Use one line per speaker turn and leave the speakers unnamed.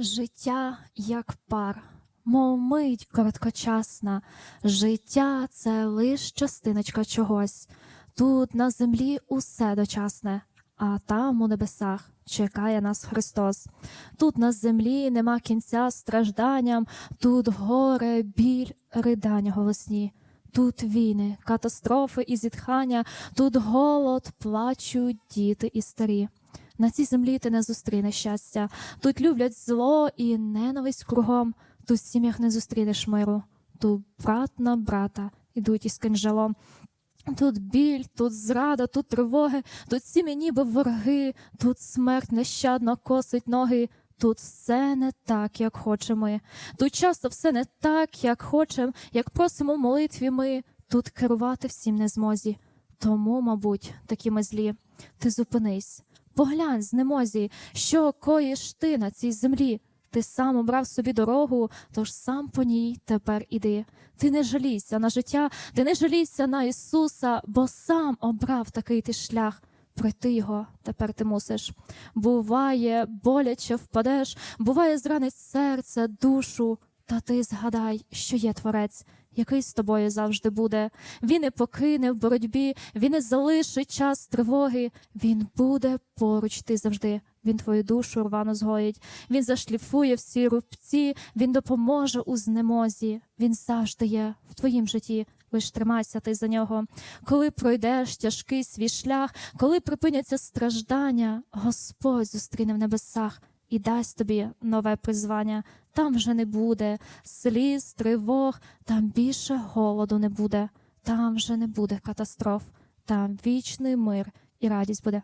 Життя як пар, мов мить короткочасна, життя це лиш частиночка чогось. Тут на землі усе дочасне, а там у небесах чекає нас Христос. Тут на землі нема кінця стражданням, тут горе, біль, ридання голосні. Тут війни, катастрофи і зітхання, тут голод, плачуть діти і старі. На цій землі ти не зустрінеш щастя, тут люблять зло і ненависть кругом, тут в сім'ях не зустрінеш миру, тут брат на брата ідуть із кинжалом. Тут біль, тут зрада, тут тривоги, тут сім'ї ніби вороги, тут смерть нещадно косить ноги, тут все не так, як хочемо. Тут часто все не так, як хочем, як просимо в молитві ми, тут керувати всім не змозі. Тому, мабуть, такі ми злі. Ти зупинись, поглянь з немозі, що коїш ти на цій землі. Ти сам обрав собі дорогу, тож сам по ній тепер іди. Ти не жалійся на життя, ти не жалійся на Ісуса, бо сам обрав такий ти шлях. Пройти його тепер ти мусиш. Буває, боляче впадеш, буває, зранить серце, душу. Та ти згадай, що є творець, який з тобою завжди буде. Він не покине в боротьбі, він не залишить час тривоги. Він буде поруч ти завжди. Він твою душу рвано згоїть. Він зашліфує всі рубці, він допоможе у знемозі. Він завжди є в твоїм житті. Лиш тримайся ти за нього. Коли пройдеш тяжкий свій шлях, коли припиняться страждання, Господь зустріне в небесах і дасть тобі нове призвання. Там вже не буде сліз, тривог, там більше голоду не буде, там вже не буде катастроф, там вічний мир і радість буде.